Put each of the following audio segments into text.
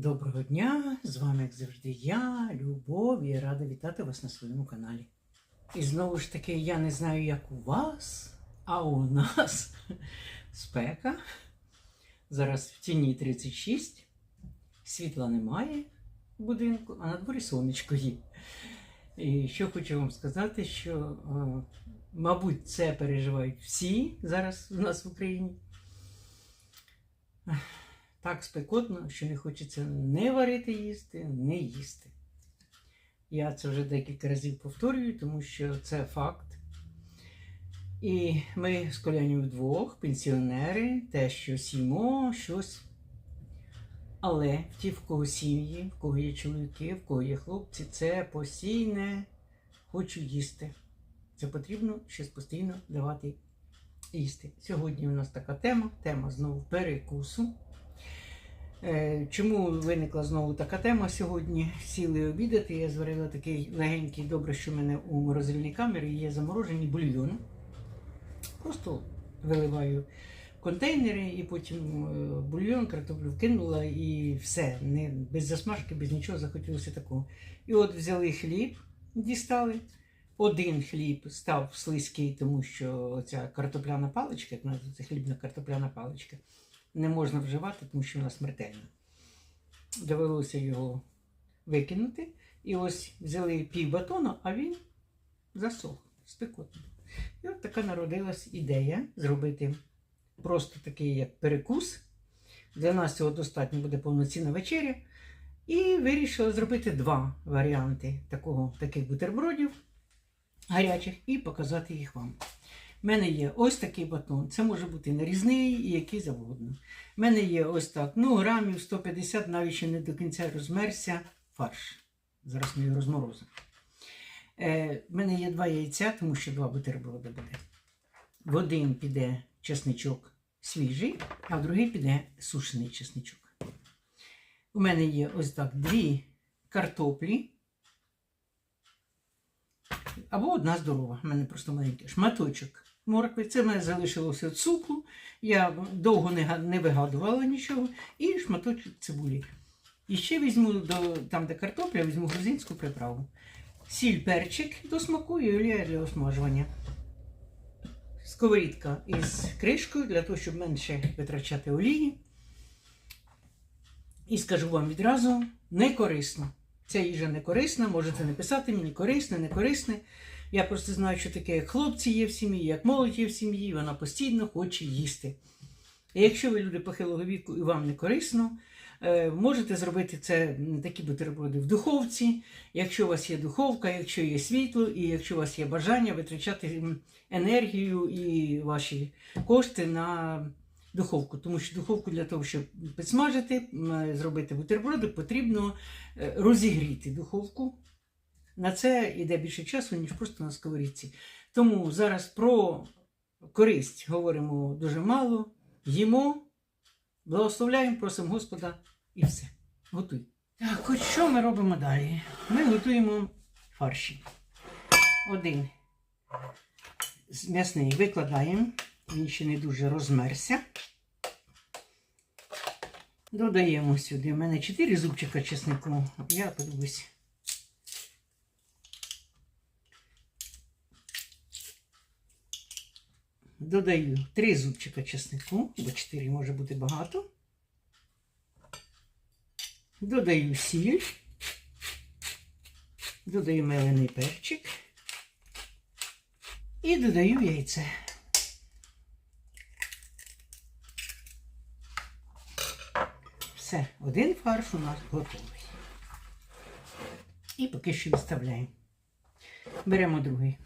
Доброго дня! З вами, як завжди, я, Любов, і рада вітати вас на своєму каналі. І знову ж таки, я не знаю, як у вас, а у нас спека. Зараз в тіні 36, світла немає в будинку, а на дворі сонечко є. І що хочу вам сказати, що, е, мабуть, це переживають всі зараз у нас в Україні. Так спекотно, що не хочеться не варити їсти, не їсти. Я це вже декілька разів повторюю, тому що це факт. І ми з коляню вдвох, пенсіонери, те, що сімо, щось. Але ті, в кого сім'ї, в кого є чоловіки, в кого є хлопці, це постійне хочу їсти. Це потрібно щось постійно давати їсти. Сьогодні у нас така тема, тема знову перекусу. Е, Чому виникла знову така тема сьогодні? Сіли обідати. Я зварила такий легенький, добре, що в мене у морозильній камері є заморожені бульйон. Просто виливаю контейнери і потім е, бульйон, картоплю вкинула і все. Не, без засмажки, без нічого захотілося такого. І от взяли хліб, дістали. Один хліб став слизький, тому що ця картопляна паличка, як називається хлібна картопляна паличка, не можна вживати, тому що вона смертельна. Довелося його викинути. І ось взяли пів батона, а він засох, спекотно. І от така народилась ідея зробити просто такий як перекус. Для нас цього достатньо буде повноцінна вечеря. І вирішила зробити два варіанти такого, таких бутербродів гарячих і показати їх вам. У мене є ось такий батон. Це може бути нарізний і який завгодно. У мене є ось так, ну, грамів 150, навіть ще не до кінця розмерся фарш. Зараз ми його розморозимо. Е, в мене є два яйця, тому що два бутерброди буде. В один піде чесничок свіжий, а в другий піде сушений чесничок. У мене є ось так дві картоплі. Або одна здорова, у мене просто маленький шматочок моркви. Це мене залишилося супу. Я довго не, не вигадувала нічого. І шматочок цибулі. І ще візьму до, там, де картопля, візьму грузинську приправу. Сіль, перчик до смаку і олія для осмажування. Сковорідка із кришкою для того, щоб менше витрачати олії. І скажу вам відразу, не корисно. Ця їжа не корисна, можете не писати мені корисне, не корисне. Я просто знаю, що таке, як хлопці є в сім'ї, як молодь є в сім'ї, вона постійно хоче їсти. І якщо ви люди похилого віку і вам не корисно, е, можете зробити це такі бутерброди в духовці, якщо у вас є духовка, якщо є світло, і якщо у вас є бажання витрачати енергію і ваші кошти на духовку. Тому що духовку для того, щоб підсмажити, зробити бутерброди, потрібно е, розігріти духовку. На це йде більше часу, ніж просто на сковорідці. Тому зараз про користь говоримо дуже мало, їмо, благословляємо, просимо Господа і все. Готуй. Так, от що ми робимо далі? Ми готуємо фарші. Один м'ясний викладаємо, він ще не дуже розмерся. Додаємо сюди. У мене 4 зубчика чеснику. Я подивлюсь. Додаю 3 зубчика чеснику, бо 4 може бути багато. Додаю сіль. Додаю мелений перчик. І додаю яйце. Все, один фарш у нас готовий. І поки що відставляємо. Беремо другий.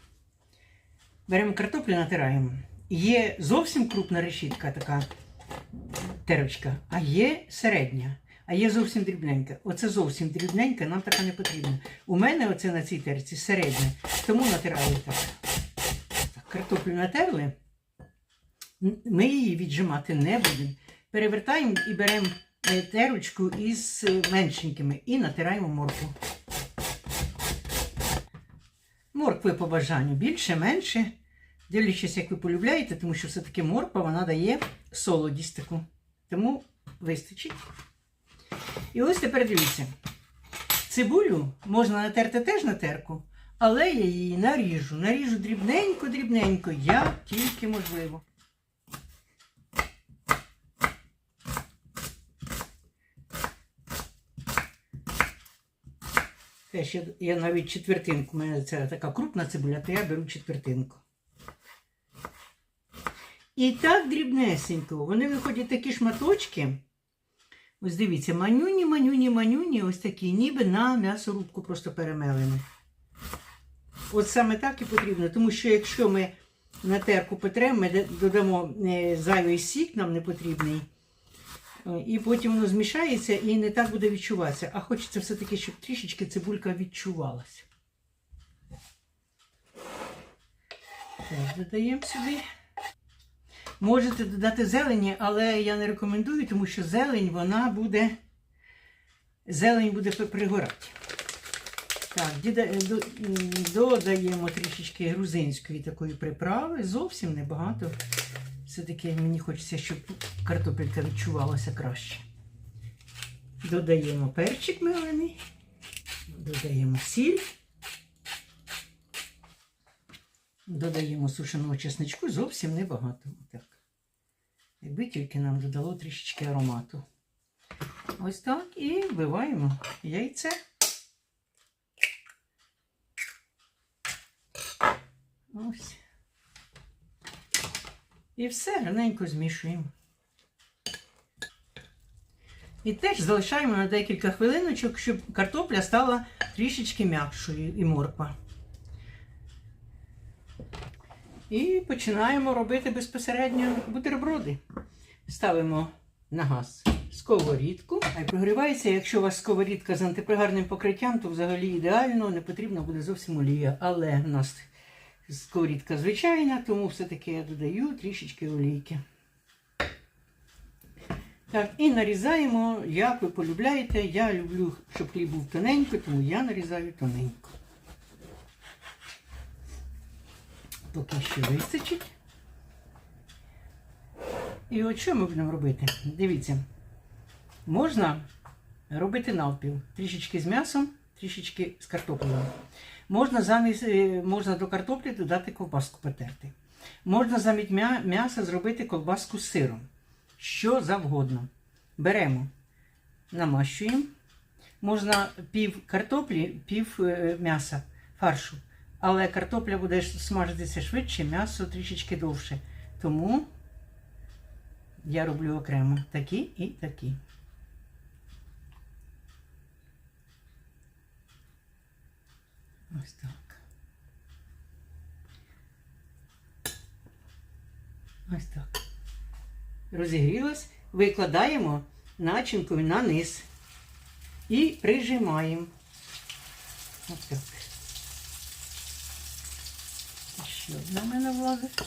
Беремо картоплю, натираємо. Є зовсім крупна решітка, така терочка, а є середня, а є зовсім дрібненька. Оце зовсім дрібненька, нам така не потрібна. У мене оце на цій терці середня, тому натираю так. так картоплю натерли. Ми її віджимати не будемо. Перевертаємо і беремо е, терочку із е, меншенькими і натираємо моркву. Моркви по бажанню більше, менше. Дивлячись, як ви полюбляєте, тому що все-таки морква вона дає солодість таку. Тому вистачить. І ось тепер дивіться. Цибулю можна натерти теж на терку, але я її наріжу. Наріжу дрібненько-дрібненько, як тільки можливо. Теж я, я навіть четвертинку, у мене це така крупна цибуля, то я беру четвертинку. І так дрібнесенько. Вони виходять такі шматочки. Ось дивіться, манюні, манюні, манюні, ось такі, ніби на м'ясорубку просто перемелені. От саме так і потрібно, тому що якщо ми на терку потремо, ми додамо е, зайвий сік, нам не потрібний, е, і потім воно змішається і не так буде відчуватися. А хочеться все-таки, щоб трішечки цибулька відчувалася. Так, додаємо сюди. Можете додати зелені, але я не рекомендую, тому що зелень вона буде. Зелень буде пригорати. Так, м, додаємо трішечки грузинської такої приправи. Зовсім небагато. Все-таки мені хочеться, щоб картопелька відчувалася краще. Додаємо перчик мелений, додаємо сіль. Додаємо сушеного чесничку зовсім небагато. Так. Якби тільки нам додало трішечки аромату. Ось так і вбиваємо яйце. Ось. І все гарненько змішуємо. І теж залишаємо на декілька хвилиночок, щоб картопля стала трішечки м'якшою і морква. І починаємо робити безпосередньо бутерброди. Ставимо на газ сковорідку. Хай прогрівається. Якщо у вас сковорідка з антипригарним покриттям, то взагалі ідеально, не потрібна буде зовсім олія. Але в нас сковорідка звичайна, тому все-таки я додаю трішечки олійки. Так, і нарізаємо, як ви полюбляєте. Я люблю, щоб хліб був тоненько, тому я нарізаю тоненько. Поки що вистачить. І от що ми будемо робити? Дивіться, можна робити навпіл. Трішечки з м'ясом, трішечки з картоплею. Можна замість, е, можна до картоплі додати ковбаску потерти. Можна замість м'яса зробити ковбаску з сиром. Що завгодно. Беремо, намащуємо. Можна пів картоплі, пів е, м'яса, фаршу. Але картопля буде смажитися швидше, м'ясо трішечки довше. Тому я роблю окремо такі і такі. Ось так. Ось так. Розігрілось. Викладаємо начинкою на низ і прижимаємо. Ось так. Ще одна в мене влазить.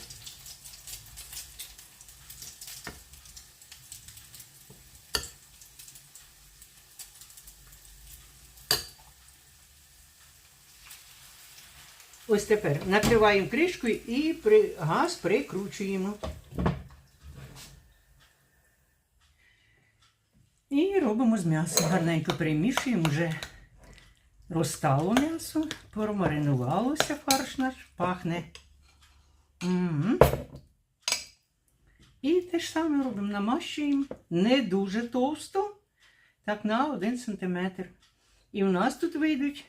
Ось тепер накриваємо кришкою і при... газ прикручуємо. І робимо з м'ясом. Гарненько перемішуємо, вже розстало м'ясо, промаринувалося фарш наш, пахне. Мгм. І те ж саме робимо, намащуємо не дуже товсто, так на 1 см. І у нас тут вийдуть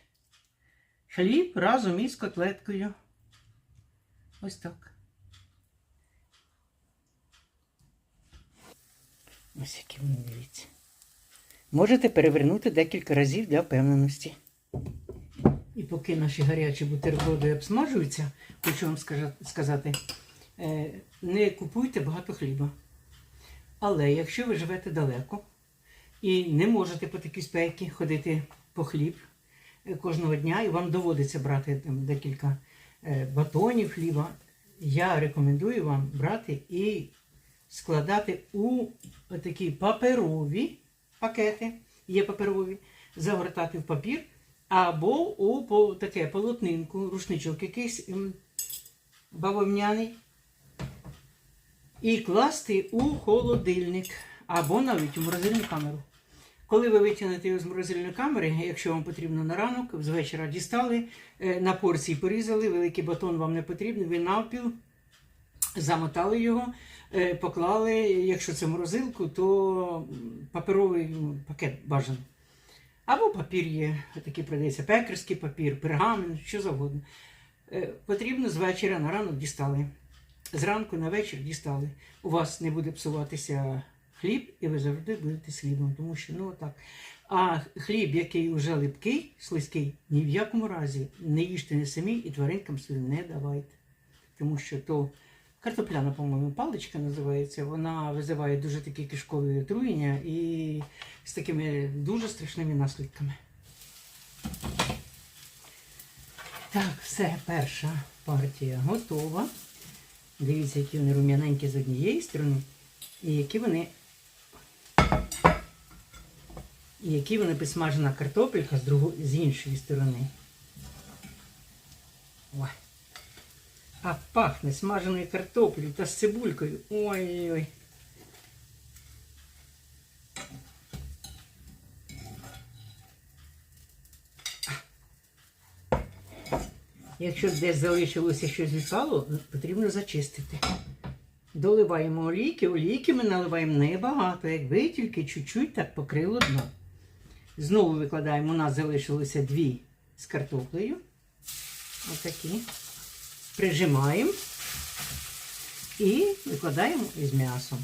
хліб разом із котлеткою. Ось так. Ось які вони дивіться. Можете перевернути декілька разів для впевненості. І поки наші гарячі бутерброди обсмажуються, хочу вам сказати, не купуйте багато хліба. Але якщо ви живете далеко і не можете по такій спекі ходити по хліб е, кожного дня, і вам доводиться брати там, декілька е, батонів хліба, я рекомендую вам брати і складати у такі паперові пакети, є паперові, загортати в папір, або у таке полотнинку, рушничок якийсь бавовняний, і класти у холодильник, або навіть у морозильну камеру. Коли ви витягнете його з морозильної камери, якщо вам потрібно на ранок, з вечора дістали, е, на порції порізали, великий батон вам не потрібен, ви навпіл, замотали його, е, поклали, якщо це морозилку, то паперовий пакет бажаний. Або папір є, такий продається пекарський папір, пергамент, що завгодно. Е, Потрібно з вечора на ранок дістали. Зранку на вечір дістали. У вас не буде псуватися хліб, і ви завжди будете з хлібом, тому що ну так. А хліб, який вже липкий, слизький, ні в якому разі не їжте не самі і тваринкам своїм не давайте. Тому що то картопляна, по-моєму, паличка називається, вона визиває дуже такі кишкові отруєння і з такими дуже страшними наслідками. Так, все, перша партія готова. Дивіться, які вони рум'яненькі з однієї сторони, і які вони. І які вони підсмажена картопелька з другої, з іншої сторони. Ой. А пахне смаженою картоплею та з цибулькою. Ой-ой-ой. Якщо десь залишилося щось від салу, потрібно зачистити. Доливаємо олійки. Олійки ми наливаємо небагато, якби тільки чуть-чуть так покрило дно. Знову викладаємо, у нас залишилося дві з картоплею. Отакі. Прижимаємо і викладаємо із м'ясом.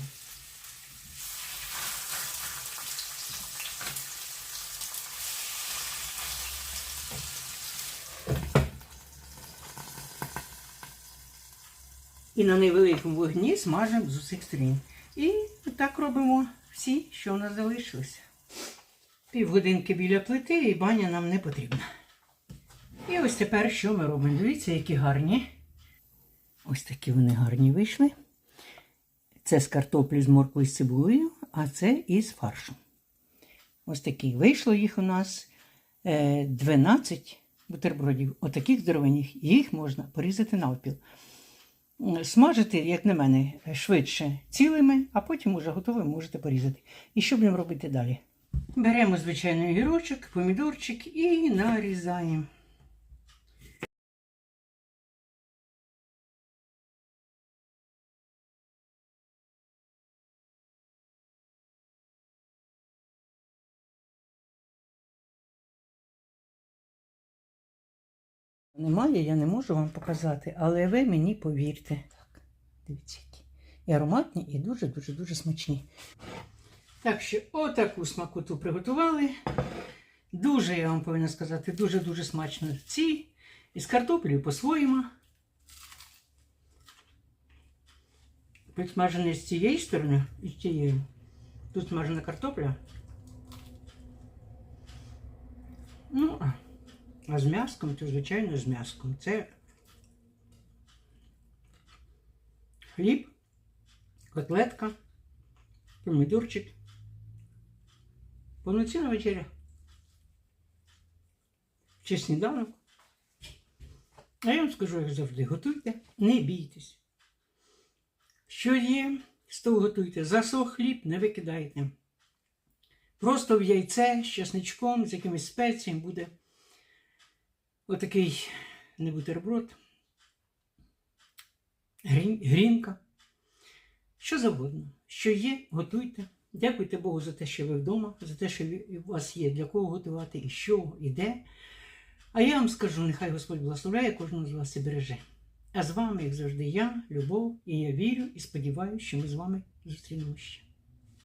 І на невеликому вогні смажимо з усіх сторін. І так робимо всі, що у нас залишилося. Півгодинки біля плити і баня нам не потрібна. І ось тепер що ми робимо? Дивіться, які гарні. Ось такі вони гарні вийшли. Це з картоплі з морквою з цибулею, а це із фаршем. Ось такі вийшло їх у нас е, 12 бутербродів. Отаких здоровенних. Їх можна порізати навпіл. Смажити, як на мене, швидше цілими, а потім уже готовим можете порізати. І що будемо робити далі? Беремо звичайний огірочок, помідорчик і нарізаємо. Немає, я не можу вам показати, але ви мені повірте. Так, дивіться, які. І ароматні, і дуже-дуже дуже смачні. Так що отаку смакоту приготували. Дуже, я вам повинна сказати, дуже-дуже смачно. Ці із картоплею по-своєму. Підсмажені з цієї сторони і з цієї. Тут смажена картопля. Ну, а з м'яском, то звичайно з м'яском. Це хліб, котлетка, помідорчик. Повноцінна вечеря. Чи сніданок. А я вам скажу, як завжди, готуйте, не бійтесь. Що є, з того готуйте. Засох хліб не викидайте. Просто в яйце з чесничком, з якимись спеціями буде. Отакий не бутерброд, грінка. Що завгодно. Що є, готуйте. Дякуйте Богу за те, що ви вдома, за те, що у вас є для кого готувати, і що, і де. А я вам скажу, нехай Господь благословляє кожного з вас і береже. А з вами, як завжди, я, Любов, і я вірю і сподіваюся, що ми з вами зустрінемося.